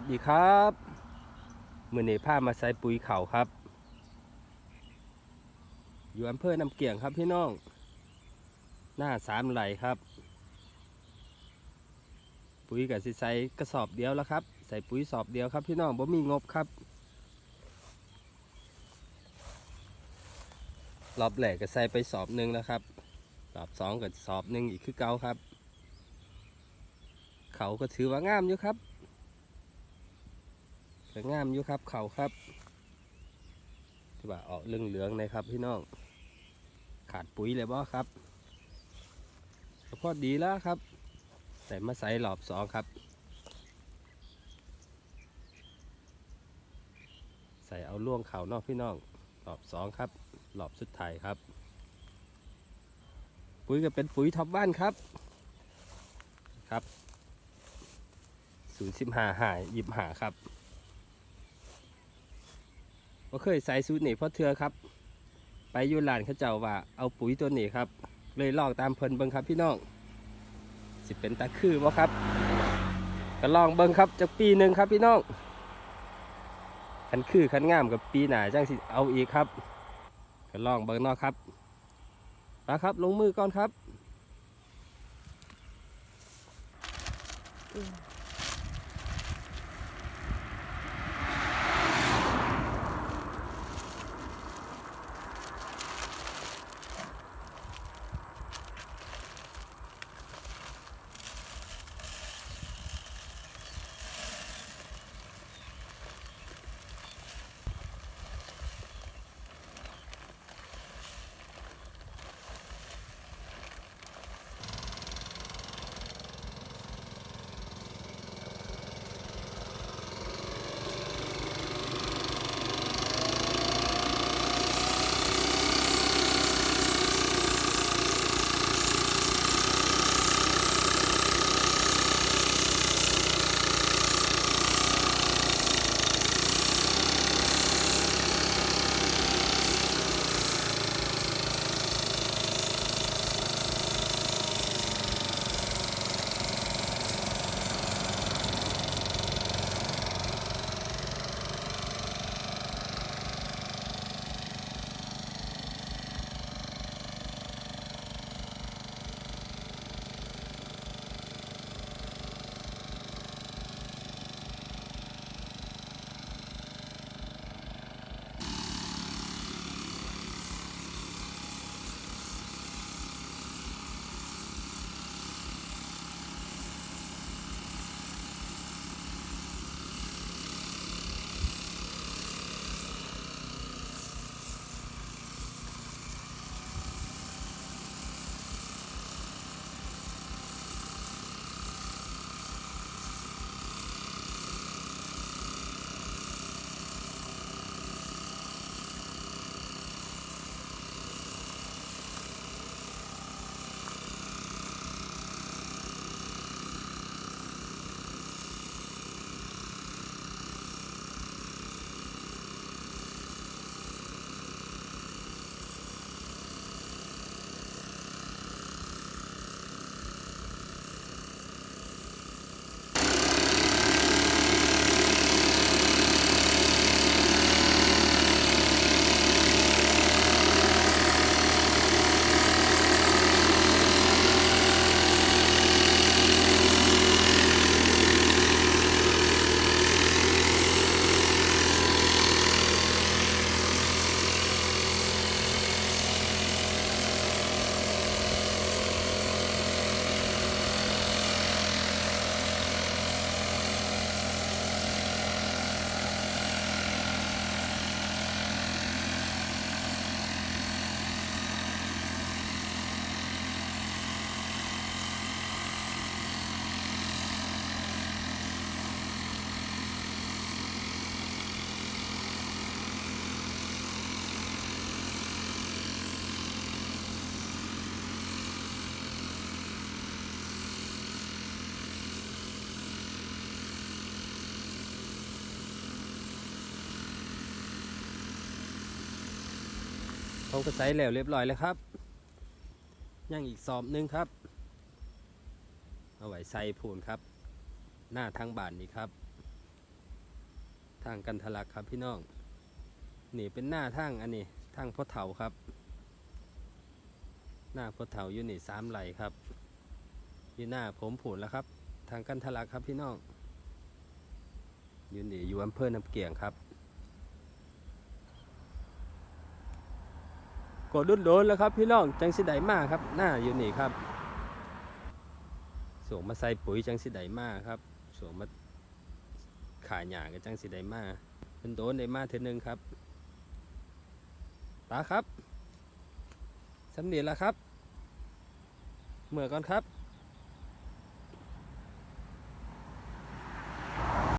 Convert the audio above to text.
สวัสดีครับมือเนี้ามาใส่ปุ๋ยเข่าครับ อยู่อำเภอน้ำเกี่ยงครับพี่น้อง หน้าสามไหลครับ ปุ๋ยกับสิใส่กระสอบเดียวแล้วครับ ใส่ปุ๋ยสอบเดียวครับพี่น้องบ่มีงบครับรอบแรกก็ใส่ไปสอบหนึ่งแล้วครับรอบสองก็สอบหนึ่งอีกคือเก่าครับ เขาก็ถือว่างามอยู่ครับ ก็งามอยู่ครับเขาครับที่ว่าออกเหลืองเหลืองๆเลยครับพี่น้องขาดปุ๋ยเลยบ่ครับก็พอดีแล้วครับ แต่มาใส่หลอบสองครับ ใส่เอาล่วงเข่านอกพี่น้องหลอบสองครับหลอบสุดท้ายครับ ปุ๋ยก็เป็นปุ๋ยท็อปบ้านครับครับศูนย์สิบห้าหายยิบหาครับ ก็เคยใส่สูตรนี่เพราะเธอครับ ไปอยูร้านเขาเจ้าว่าเอาปุ๋ยตัวนี้ครับ เลยลองตามเพิ่นเบิ่งครับพี่น้องสิเป็นตาคือบ่ครับก็ลองเบิ่งครับจากปีหนึ่งครับพี่น้องคันคือคันงามกับปีหน้าจังสิเอาอีกครับก็ลองเบิ่งนอกครับมาครับลงมือก่อนครับ เขาก็ใส่แล้วเรียบร้อยแล้วครับ ยังอีกสอบหนึ่งครับ เอาไว้ใส่พูนครับ หน้าทางบ้านนี่ครับ ทางกันทะลักครับพี่น้อง นี่เป็นหน้าทางอันนี้ทางพ่อเถาครับ หน้าพ่อเถาอยู่นี่สามไหลครับอยู่หน้าผมผุนแล้วครับ ทางกันทะลักครับพี่น้องอยู่นี่อยู่อำเภอน้ำเกียงครับ กดดุนโดนแล้วครับพี่น้องจังสิไดมากครับหน้าอยู่นี่ครับส่งมาใส่ปุ๋ยจังสิไดมากครับส่งมาขายหยากับจังสิไดมากเป็นโดนได้มาเทอนึงครับตาครับสำเนียงแล้วครับ เมื่อก่อนครับ